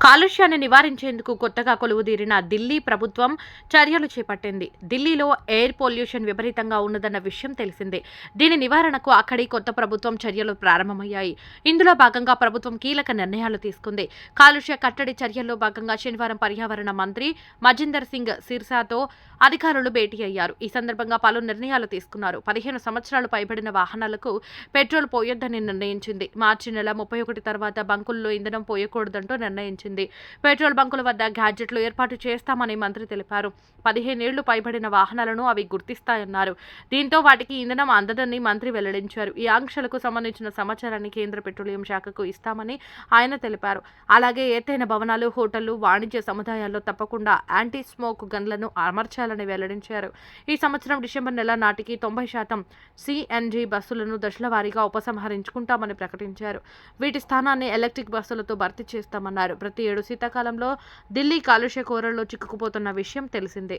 కాలుష్యాన్ని నివారించేందుకు కొత్తగా కొలువుదీరిన ఢిల్లీ ప్రభుత్వం చర్యలు చేపట్టింది. ఢిల్లీలో ఎయిర్ పొల్యూషన్ విపరీతంగా ఉన్నదన్న విషయం తెలిసిందే. దీని నివారణకు అక్కడి కొత్త ప్రభుత్వం చర్యలు ప్రారంభమయ్యాయి. ఇందులో భాగంగా ప్రభుత్వం కీలక నిర్ణయాలు తీసుకుంది. కాలుష్య కట్టడి చర్యల్లో భాగంగా శనివారం పర్యావరణ మంత్రి మజిందర్ సింగ్ సిర్సాతో అధికారులు భేటీ అయ్యారు. ఈ సందర్భంగా పలు నిర్ణయాలు తీసుకున్నారు. పదిహేను సంవత్సరాలు పైబడిన వాహనాలకు పెట్రోల్ పోయొద్దని నిర్ణయించింది. మార్చి నెల ముప్పై ఒకటి తర్వాత బంకుల్లో ఇంధనం పోయకూడదంటూ నిర్ణయించింది. పెట్రోల్ బంకుల వద్ద గ్యాడ్జెట్లు ఏర్పాటు చేస్తామని మంత్రి తెలిపారు. పదిహేనేళ్ళు పైబడిన వాహనాలను అవి గుర్తిస్తాయన్నారు. దీంతో వాటికి ఇంధనం అందదని మంత్రి వెల్లడించారు. ఈ ఆంక్షలకు సంబంధించిన సమాచారాన్ని కేంద్ర పెట్రోలియం శాఖకు ఇస్తామని ఆయన తెలిపారు. అలాగే ఎత్తైన భవనాలు హోటళ్ళు వాణిజ్య సముదాయాల్లో తప్పకుండా యాంటీ స్మోక్ గన్లను అమర్చాలని వెల్లడించారు. ఈ సంవత్సరం డిసెంబర్ నెల నాటికి తొంభై శాతం సిఎన్జి బస్సులను దశల వారీగా ఉపసంహరించుకుంటామని ప్రకటించారు. వీటి స్థానాన్ని ఎలక్ట్రిక్ బస్సులతో భర్తీ చేస్తామన్నారు. ప్రతి ఏడు శీతాకాలంలో ఢిల్లీ కాలుష్య కోరల్లో చిక్కుకుపోతున్న విషయం తెలిసిందే.